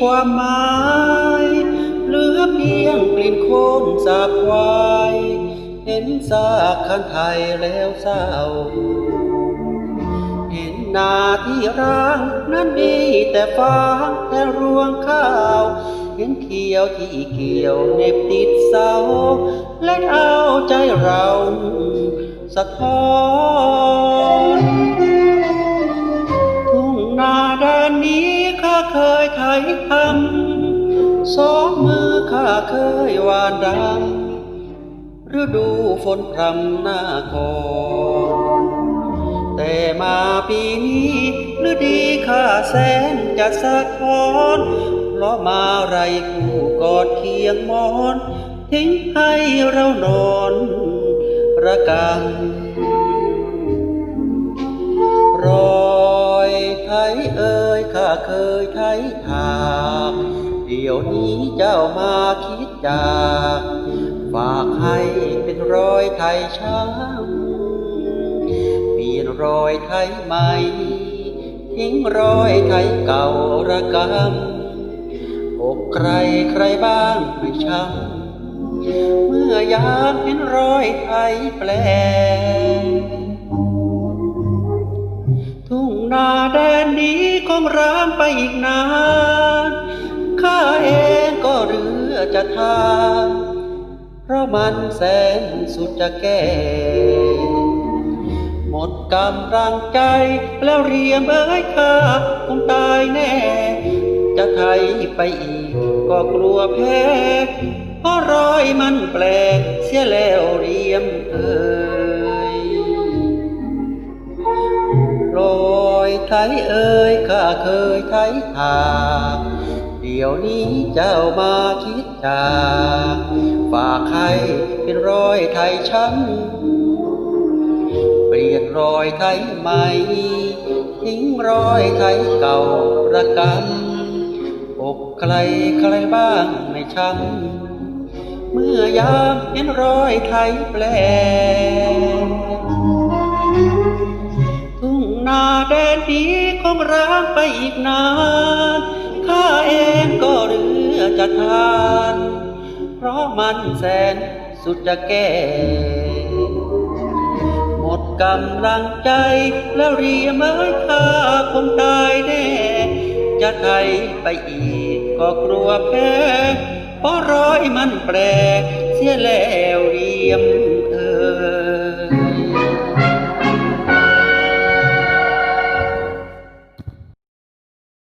ความหมายเหลือเพียงกลิ่นโคนสาบควายเห็นซากคันไทยแล้วเศร้า เห็นนาที่ร้างนั้นมีแต่ฟางแต่รวงข้าว เห็นเขียวที่เกี่ยวเหน็บติดเสา และเอาใจเรา สะท้อน ยไถทำสองมือข้าเคยวานดำฤดูฝนพรำหน้าคอนแต่มาปีนี้ฤดีข้าแสนจะสะท้อนเพราะมาไรคู่กอดเคียงมอน ทิ้งให้เรานอนระกำ เคยไทยทางเดี๋ยวนี้เจ้ามาคิดจาก ฝากให้เป็นรอยไทยช้ำเปลี่ยนรอยไทยใหม่ ทิ้งรอยไทยเก่าระกำอกใครใครบ้างไม่ช้ำเมื่อยามเห็นรอยไทยแปลง นาแดนนี้คงร้างไปอีกนาน ข้าเองก็เรือจะทานเพราะมันแสนสุดจะแก่หมดกำลังใจแล้วเรียมเอ้ยข้าคงตายแน่ จะไทยไปอีกก็กลัวแพ้เพราะรอยมันแปลกเสียแล้วเรียมเอ้ย ไทยเอ่ยข้าเคยไทยทางเดี๋ยวนี้เจ้ามาคิดจากฝากให้เป็นรอยไทยช้ำเปลี่ยนรอยไทยใหม่ทิ้งรอยไทยเก่าระกำอกใครใครบ้างไม่ช้ำเมื่อยามเห็นรอยไทยแปล ไปอีกนานข้าเองก็เรือจะทาน เพราะมันแสนสุดจะแก่หมดกำลังใจแล้วเรียมเอ้ยข้าคงตายแน่ จะไทยไปอีกก็กลัวแพ้เพราะรอยมันแปลกเสียแล้วเรียมเออ